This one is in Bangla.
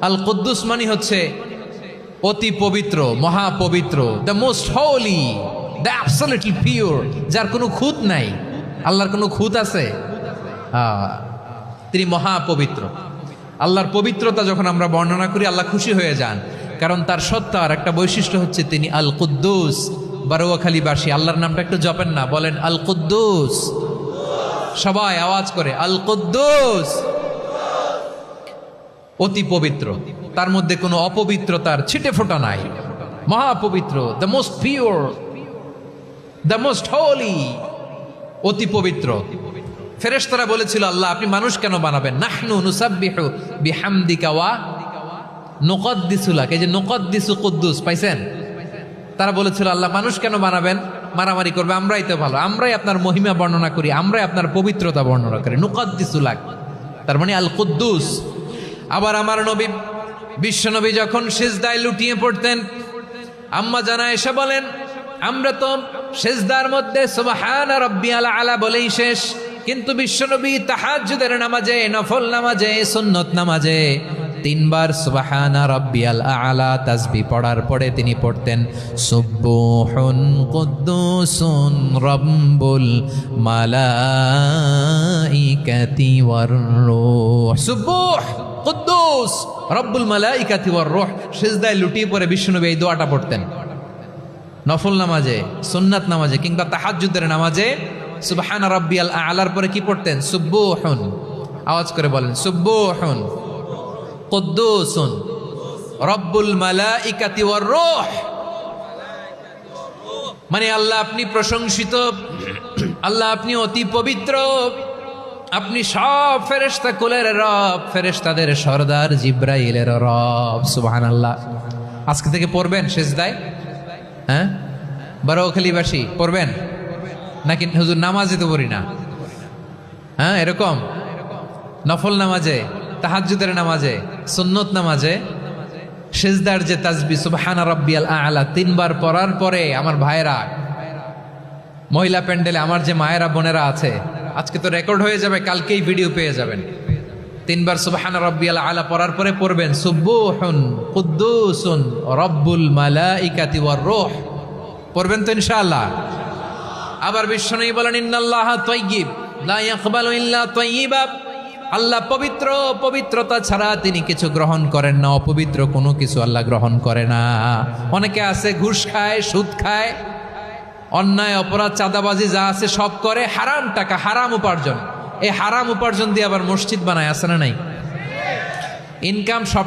আল কুদ্দুস মানে হচ্ছে অতি পবিত্র মহাপবিত্র the most holy the absolutely pure যার কোনো খুঁত নাই। আল্লাহর কোনো খুঁত আছে? আহ, তিনি মহাপবিত্র। আল্লাহর পবিত্রতা যখন আমরা বর্ণনা করি আল্লাহ খুশি হয়ে যান। কারণ তার সত্তার একটা বৈশিষ্ট্য হচ্ছে তিনি আল কুদ্দুস বারোয়াখালীবাসী। আল্লাহর নামটা একটু জপেন না বলেন আল কুদ্দুস সবাই আওয়াজ করে আল কুদ্দুস অতি পবিত্র। তার মধ্যে কোনো অপবিত্রতার ছিটে ফোটা নাই। মহাপবিত্র the most pure the most holy অতি পবিত্র। ফেরেশতারা বলেছিল, আল্লাহ, আপনি মানুষ কেন বানাবেন? নাহনু নুসাব্বিহু বিহামদিকা ওয়া যে নুকদ্দিসু কুদ্দুস, পাইছেন? তারা বলেছিল, আল্লাহ, মানুষ কেন বানাবেন? মারামারি করবে, আমরাই তো ভালো। আমরাই আপনার মহিমা বর্ণনা করি, আমরাই আপনার পবিত্রতা বর্ণনা করি। নুকদ্দিসুলাক তার মানে আল কুদ্দুস আবার আমার নবী বিশ্বনবী যখন সেজদায় লুটিয়ে পড়তেন, আম্মা জানা এসে বলেন, আমরা তো সেজদার মধ্যে সুবহান রব্বি আলা বলেই শেষ, কিন্তু বিশ্বনবী তাহাজ্জুদের নামাজে, নফল নামাজে, সুন্নত নামাজে তিনবার সুবহানা রব্বিয়াল আলা তাসবি পড়ার পরে তিনি পড়তেন সুব্বুহুন কুদ্দুসুন রব্বুল মালাইকাতি ওয়ার রূহ। সুব্বুহ কুদ্দুস, রব্বুল মালাইকাতি ওয়ার রূহ, সিজদায় লুটিয়ে পড়ে বিষ্ণুনবী এই দোয়াটা পড়তেন। নফল নামাজে, সুন্নাত নামাজে কিংবা তাহাজ্জুদের নামাজে সুবহান রাব্বিয়াল আলার পরে কি পড়তেন? সুব্বুহুন। আওয়াজ করে বলেন, সুব্বুহুন। কুদ্দুসুন। রব্বুল মালাইকাতি ওয়ার রূহ। মানে আল্লাহ আপনি প্রশংসিত, আল্লাহ আপনি অতি পবিত্র। আপনি সব ফেরেশতা কুলের রব, ফেরেশতাদের সর্দার জিব্রাইলের রব সুবহান আল্লাহ আজকে থেকে পড়বেন সেজদায়? হ্যাঁ? বারোখালীবাসী পড়বেন? নাকি হুজুর নামাজে তো পড়ি না? হ্যাঁ এরকম? নফল নামাজে, তাহাজ্জুদের নামাজে, সুন্নত নামাজে, সেজদার যে তাজবি, সুবহানা রাব্বিয়াল আলা, তিনবার পড়ার পরে আমার ভাইরা মহিলা প্যান্ডেলে আমার যে মায়েরা, বোনেরা আছে আজকে তো রেকর্ড হয়ে যাবে, কালকেই ভিডিও পেয়ে যাবেন। তিনবার সুবহানা রাব্বিয়াল আলা পড়ার পরে পড়বেন সুব্বুহুন কুদ্দুসুন রব্বুল মালাইকাতি ওয়ার রূহ। পড়বেন তো ইনশাআল্লাহ। আবার বিশ্বনবী বলেন, ইন্নাল্লাহ তাইয়্যিব, লা ইয়াকবালু ইল্লা তাইয়্যিবা। আল্লাহ পবিত্র, পবিত্রতা ছাড়া তিনি কিছু গ্রহণ করেন না, অপবিত্র কোনো কিছু আল্লাহ গ্রহণ করে না। অনেকে আছে, ঘুষ খায়, সুদ খায়। অন্যায়, অপরাধ, চাঁদাবাজি যা আছে সব করে হারাম টাকা, হারাম উপার্জন। এই হারাম উপার্জন দিয়ে আবার মসজিদ বানায় আসে না নাই? ইনকাম সব